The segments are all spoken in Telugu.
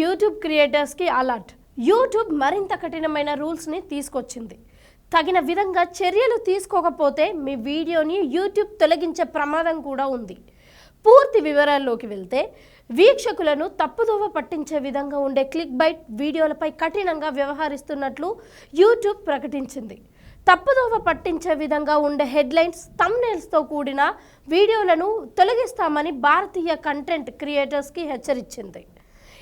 YouTube క్రియేటర్స్కి alert. యూట్యూబ్ మరింత కఠినమైన రూల్స్ని తీసుకొచ్చింది. తగిన విధంగా చర్యలు తీసుకోకపోతే మీ వీడియోని యూట్యూబ్ తొలగించే ప్రమాదం కూడా ఉంది. పూర్తి వివరాల్లోకి వెళ్తే వీక్షకులను తప్పుదోవ పట్టించే విధంగా ఉండే క్లిక్ బైట్ వీడియోలపై కఠినంగా వ్యవహరిస్తున్నట్లు యూట్యూబ్ ప్రకటించింది. తప్పుదోవ పట్టించే విధంగా ఉండే హెడ్లైన్స్ తమ్నేల్స్తో కూడిన వీడియోలను తొలగిస్తామని భారతీయ కంటెంట్ క్రియేటర్స్కి హెచ్చరించింది.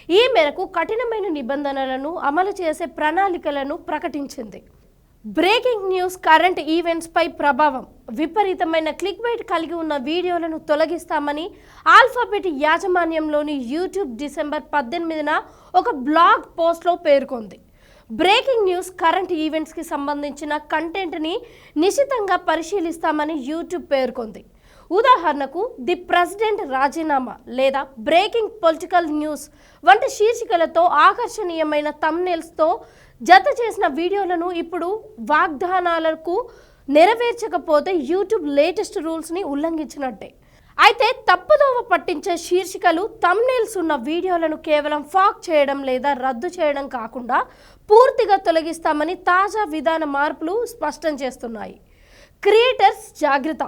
ఈ మేరకు కఠినమైన నిబంధనలను అమలు చేసే ప్రణాళికలను ప్రకటించింది. బ్రేకింగ్ న్యూస్ కరెంట్ ఈవెంట్స్పై ప్రభావం. విపరీతమైన క్లిక్ బైట్ కలిగి ఉన్న వీడియోలను తొలగిస్తామని ఆల్ఫాబెట్ యాజమాన్యంలోని యూట్యూబ్ డిసెంబర్ పద్దెనిమిదిన ఒక బ్లాగ్ పోస్ట్లో పేర్కొంది. బ్రేకింగ్ న్యూస్ కరెంట్ ఈవెంట్స్కి సంబంధించిన కంటెంట్ని నిశితంగా పరిశీలిస్తామని యూట్యూబ్ పేర్కొంది. ఉదాహరణకు ది ప్రెసిడెంట్ రాజీనామా లేదా బ్రేకింగ్ పొలిటికల్ న్యూస్ వంటి శీర్షికలతో ఆకర్షణీయమైన తమ్నెల్స్తో జత చేసిన వీడియోలను ఇప్పుడు వాగ్దానాలకు నెరవేర్చకపోతే యూట్యూబ్ లేటెస్ట్ రూల్స్ని ఉల్లంఘించినట్టే. అయితే తప్పుదోవ పట్టించే శీర్షికలు తమ్నేల్స్ ఉన్న వీడియోలను కేవలం ఫాక్ చేయడం లేదా రద్దు చేయడం కాకుండా పూర్తిగా తొలగిస్తామని తాజా విధాన మార్పులు స్పష్టం చేస్తున్నాయి. క్రియేటర్స్ జాగ్రత్త.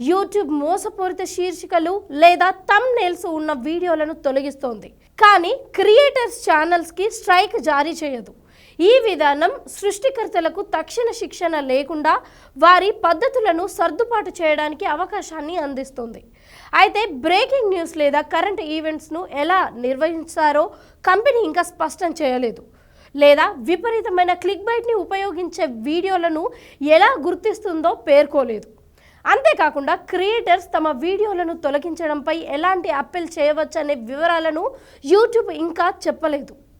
యూట్యూబ్ మోసపూరిత శీర్షికలు లేదా తమ్ నేల్స్ ఉన్న వీడియోలను తొలగిస్తోంది. కానీ క్రియేటర్స్ ఛానల్స్కి స్ట్రైక్ జారీ చేయదు. ఈ విధానం సృష్టికర్తలకు తక్షణ శిక్షణ లేకుండా వారి పద్ధతులను సర్దుబాటు చేయడానికి అవకాశాన్ని అందిస్తుంది. అయితే బ్రేకింగ్ న్యూస్ లేదా కరెంట్ ఈవెంట్స్ను ఎలా నిర్వహిస్తారో కంపెనీ ఇంకా స్పష్టం చేయలేదు. లేదా విపరీతమైన క్లిక్ బైట్ని ఉపయోగించే వీడియోలను ఎలా గుర్తిస్తుందో పేర్కోలేదు. అంతేకాకుండా క్రియేటర్స్ తమ వీడియోలను తొలగించడంపై ఎలాంటి అప్పీల్ చేయవచ్చనే వివరాలను యూట్యూబ్ ఇంకా చెప్పలేదు.